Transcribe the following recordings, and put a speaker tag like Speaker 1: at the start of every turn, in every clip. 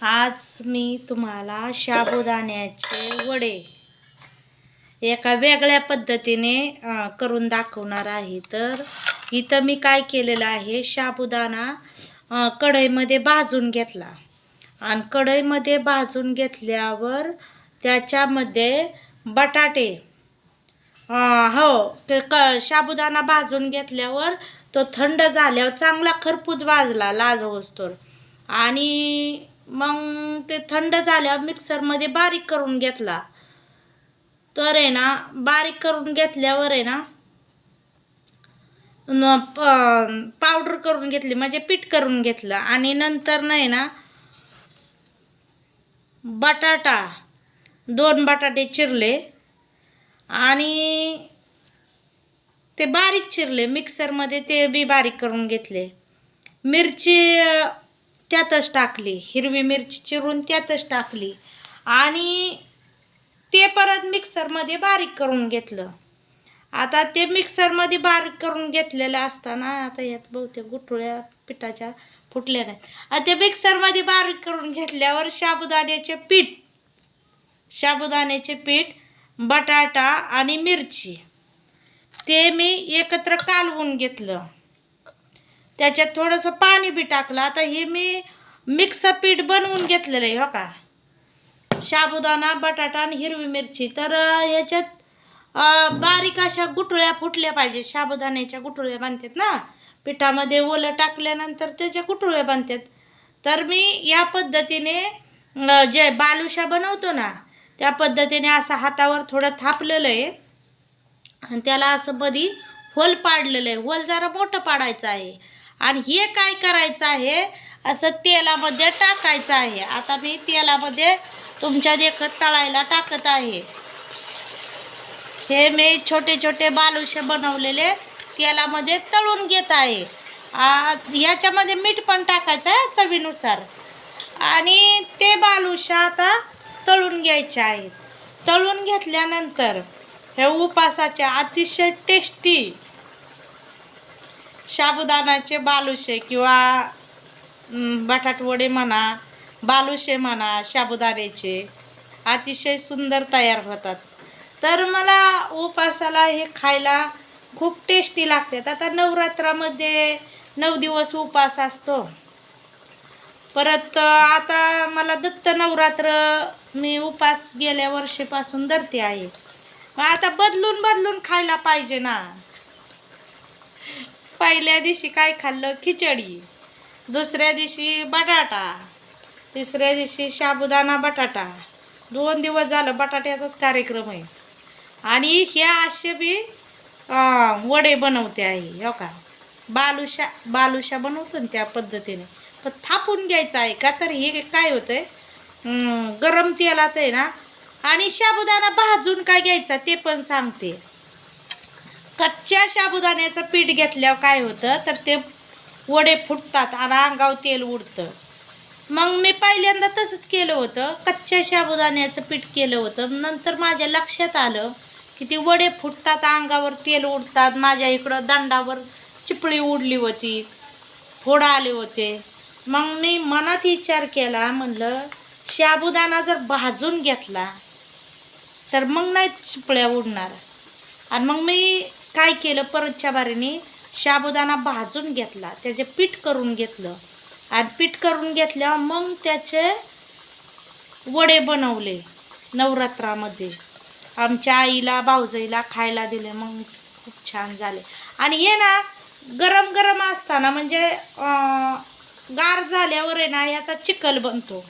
Speaker 1: आज मी तुम्हाला साबुदाण्याचे वडे एका वेगळ्या पद्धतीने करून दाखवणार आहे. तर इथं मी काय केलेलं आहे साबुदाणा कढईमध्ये भाजून घेतला. आणि कढईमध्ये भाजून घेतल्यावर त्याच्यामध्ये बटाटे हो ते क साबुदाणा भाजून घेतल्यावर तो थंड झाल्यावर चांगला खरपूस भाजला लाल होस्तोर आणि मग ते थंड झाल्यावर मिक्सरमध्ये बारीक करून घेतला. तर आहे ना बारीक करून घेतल्यावर आहे ना प- पावडर करून घेतली म्हणजे पीठ करून घेतलं. आणि नंतर नाही ना बटाटा दोन बटाटे चिरले. आणि ते बारीक चिरले मिक्सरमध्ये ते बी बारीक करून घेतले. मिरची त्यातच टाकली. हिरवी मिरची चिरून त्यातच टाकली. आणि ते परत मिक्सरमध्ये बारीक करून घेतलं. आता ते मिक्सरमध्ये बारीक करून घेतलेलं असताना आता यात बहुतेक गुठळ्या पिठाच्या फुटल्या नाहीत. ते मिक्सरमध्ये बारीक करून घेतल्यावर साबुदाण्याचे पीठ साबुदाण्याचे पीठ बटाटा आणि मिरची ते मी एकत्र कालवून घेतलं. त्याच्यात थोडंसं पाणी बी टाकलं. आता हे मी मिक्स पीठ बनवून घेतलेलं आहे हो का? साबुदाणा बटाटा आणि हिरवी मिरची. तर ह्याच्यात याच्यात बारीक अशा गुठळ्या फुटल्या पाहिजे साबुदाण्याच्या गुठळ्या बांधतात ना? पिठामध्ये ओलं टाकल्यानंतर त्याच्या गुठळ्या बांधतात तर मी या पद्धतीने जे बालुशा बनवतो ना त्या पद्धतीने असं हातावर थोडं थापलेलं आहे. आणि त्याला असं मधी होल पाडलेलं आहे. होल जरा मोठं पाडायचं आहे. आणि हे काय करायचं आहे? असं तेलामध्ये टाकायचं आहे. आता मी तेलामध्ये तुमच्या देखत तळायला टाकत आहे. हे मी छोटे छोटे बालुशे बनवलेले तेलामध्ये तळून घेत आहे. आ, ह्याच्यामध्ये मीठ पण टाकायचं आहे चवीनुसार. आणि ते बालुशा आता तळून घ्यायचे आहेत. तळून घेतल्यानंतर हे उपासाचे अतिशय टेस्टी साबुदाण्याचे बालुशे किंवा बटाटवडे म्हणा बालुशे म्हणा साबुदाण्याचे अतिशय सुंदर तयार होतात. तर मला उपासाला हे खायला खूप टेस्टी लागतात आता नवरात्रामध्ये नऊ दिवस उपास असतो. परत आता मला दत्त नवरात्र मी उपास गेल्या वर्षीपासून धरते आहे. मग आता बदलून बदलून खायला पाहिजे ना. पहिल्या दिवशी काय खाल्लं? खिचडी. दुसऱ्या दिवशी बटाटा. तिसऱ्या दिवशी साबुदाणा बटाटा. दोन दिवस झालं बटाट्याचाच कार्यक्रम आहे. आणि ह्या असे बी वडे बनवते आहे हो का? बालुशा बालुशा बनवतो ना त्या पद्धतीने. पण थापून घ्यायचं आहे का? तर हे काय होतं आहे गरम तेलात आहे ना? आणि साबुदाणा भाजून काय घ्यायचा ते पण सांगते. कच्च्या साबुदाण्याचं पीठ घेतल्यावर काय होतं? तर ते वडे फुटतात आणि अंगावर तेल उडतं. मग मी पहिल्यांदा तसंच केलं होतं. कच्च्या साबुदाण्याचं पीठ केलं होतं. नंतर माझ्या लक्षात आलं की ते वडे फुटतात अंगावर तेल उडतात. माझ्या इकडं दंडावर चिपळी उडली होती फोड आले होते. मग मी मनात विचार केला म्हणलं साबुदाणा जर भाजून घेतला तर मग नाही चिपळ्या उडणार. आणि मग मी काय केलं? परतच्या बारीने साबुदाणा भाजून घेतला. त्याचे पीठ करून घेतलं. आणि पीठ करून घेतल्यावर मग त्याचे वडे बनवले नवरात्रामध्ये. आमच्या आईला भाऊजाईला खायला दिले. मग खूप छान झाले. आणि हे ना गरम गरम असताना म्हणजे गार झाल्यावर आहे ना याचा चिखल बनतो.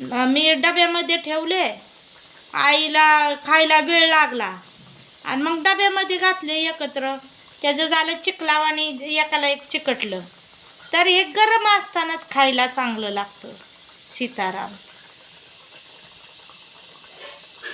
Speaker 1: मी डब्यामध्ये ठेवले. आईला खायला वेळ लागला. आणि मग डब्यामध्ये घातले एकत्र. त्याचं झालं चिकलाव आणि एकाला एक चिकटलं. तर हे गरम असतानाच खायला चांगलं लागतं सीताराम.